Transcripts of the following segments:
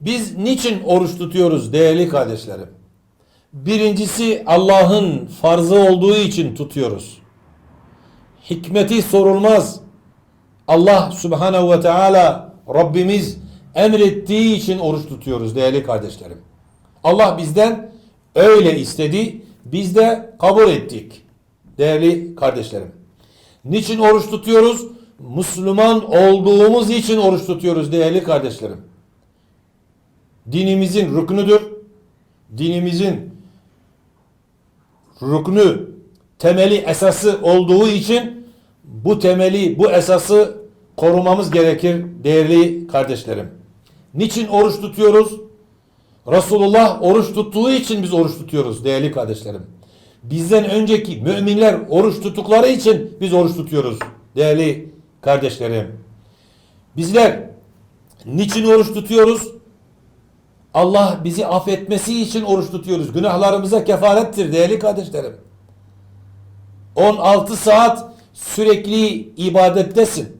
Biz niçin oruç tutuyoruz değerli kardeşlerim? Birincisi Allah'ın farzı olduğu için tutuyoruz. Hikmeti sorulmaz. Allah Subhanahu ve Teala Rabbimiz emrettiği için oruç tutuyoruz değerli kardeşlerim. Allah bizden öyle istedi, biz de kabul ettik değerli kardeşlerim. Niçin oruç tutuyoruz? Müslüman olduğumuz için oruç tutuyoruz değerli kardeşlerim. Dinimizin rüknüdür. Dinimizin rüknü, temeli, esası olduğu için bu temeli, bu esası korumamız gerekir değerli kardeşlerim. Niçin oruç tutuyoruz? Resulullah oruç tuttuğu için biz oruç tutuyoruz değerli kardeşlerim. Bizden önceki müminler oruç tuttukları için biz oruç tutuyoruz değerli kardeşlerim. Bizler niçin oruç tutuyoruz? Allah bizi affetmesi için oruç tutuyoruz. Günahlarımıza kefarettir değerli kardeşlerim. 16 saat sürekli ibadettesin.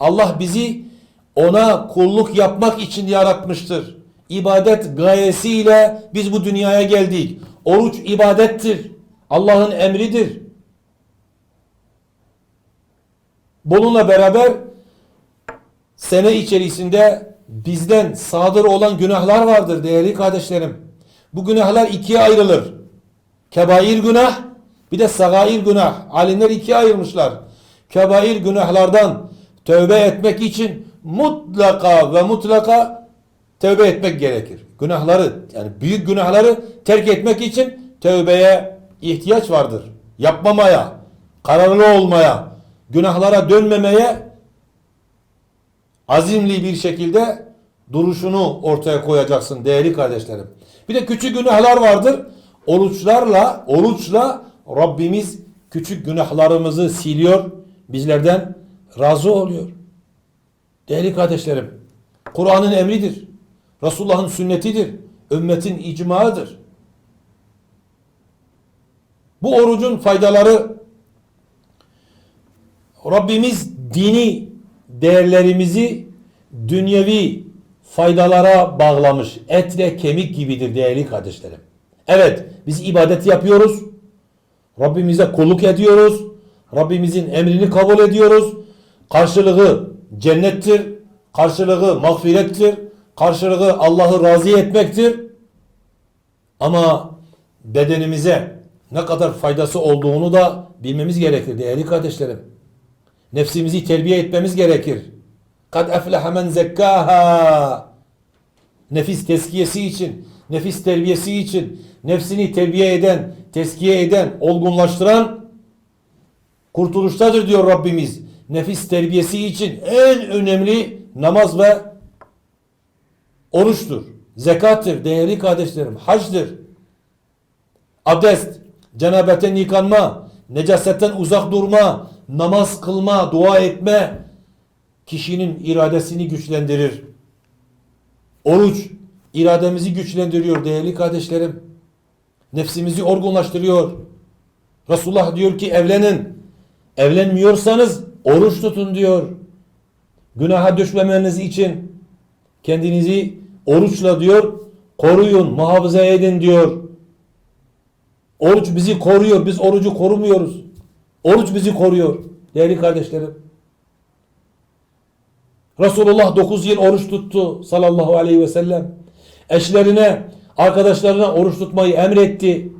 Allah bizi ona kulluk yapmak için yaratmıştır. İbadet gayesiyle biz bu dünyaya geldik. Oruç ibadettir. Allah'ın emridir. Bununla beraber sene içerisinde bizden sadır olan günahlar vardır değerli kardeşlerim. Bu günahlar ikiye ayrılır. Kebair günah bir de sagair günah. Alimler ikiye ayırmışlar. Kebair günahlardan tövbe etmek için mutlaka ve mutlaka tövbe etmek gerekir. Günahları yani büyük günahları terk etmek için tövbeye ihtiyaç vardır. Yapmamaya, kararlı olmaya, günahlara dönmemeye azimli bir şekilde duruşunu ortaya koyacaksın değerli kardeşlerim. Bir de küçük günahlar vardır. Oruçlarla, oruçla Rabbimiz küçük günahlarımızı siliyor. Bizlerden razı oluyor. Değerli kardeşlerim, Kur'an'ın emridir. Resulullah'ın sünnetidir. Ümmetin icmaıdır. Bu orucun faydaları Rabbimiz dini değerlerimizi dünyevi faydalara bağlamış. Etle kemik gibidir değerli kardeşlerim. Evet biz ibadet yapıyoruz. Rabbimize kulluk ediyoruz. Rabbimizin emrini kabul ediyoruz. Karşılığı cennettir. Karşılığı mağfirettir. Karşılığı Allah'ı razı etmektir. Ama bedenimize ne kadar faydası olduğunu da bilmemiz gerekir değerli kardeşlerim. Nefsimizi terbiye etmemiz gerekir. Kad efleha men zekkaha. Nefis teskiyesi için, nefis terbiyesi için, nefsini terbiye eden, teskiye eden, olgunlaştıran kurtuluştadır diyor Rabbimiz. Nefis terbiyesi için en önemli namaz ve oruçtur. Zekattır değerli kardeşlerim. Hacdır. Abdest, cenabetten yıkanma, necasetten uzak durma, namaz kılma, dua etme kişinin iradesini güçlendirir. Oruç irademizi güçlendiriyor değerli kardeşlerim. Nefsimizi orgunlaştırıyor. Resulullah diyor ki evlenin. Evlenmiyorsanız oruç tutun diyor. Günaha düşmemeniz için kendinizi oruçla diyor koruyun, muhafaza edin diyor. Oruç bizi koruyor. Biz orucu korumuyoruz. Oruç bizi koruyor. Değerli kardeşlerim. Resulullah 9 yıl oruç tuttu sallallahu aleyhi ve sellem. Eşlerine, arkadaşlarına oruç tutmayı emretti.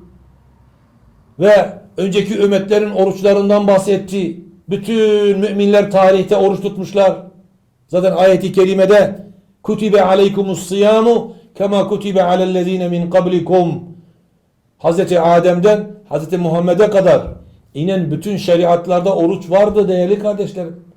Ve önceki ümmetlerin oruçlarından bahsetti. Bütün müminler tarihte oruç tutmuşlar. Zaten ayeti kerimede kutibe aleykumus siyamu kema kutibe alellezine min kablikum Hazreti Adem'den Hazreti Muhammed'e kadar inen bütün şeriatlarda oruç vardı değerli kardeşlerim.